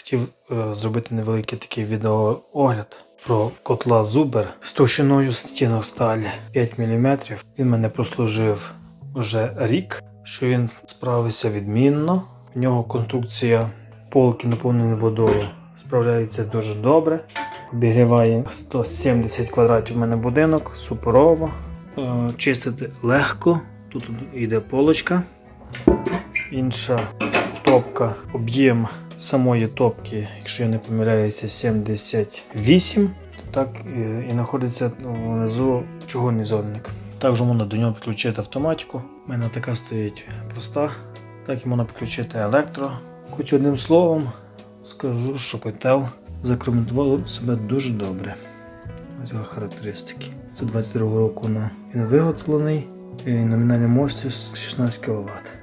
Хотів е, зробити невеликий такий відеоогляд про котла Зубер з товщиною стінок сталі 5 мм. Він мене прослужив вже рік, що він справився відмінно. В нього конструкція полки наповнені водою справляється дуже добре. Обігріває 170 квадратів в мене будинок, суперово. Е, Чистити легко. Тут йде полочка. Інша топка, об'єм самої топки, якщо я не помиляюся, 78. То так е, і знаходиться внизу чугунний зонник. Також можна до нього підключити автоматику. У мене така стоїть проста. Так і можна підключити електро. Хоч одним словом скажу, що котел закроментував себе дуже добре. Ось його характеристики. Це 22 року на- він виготовлений і номінальна мощність 16 кВт.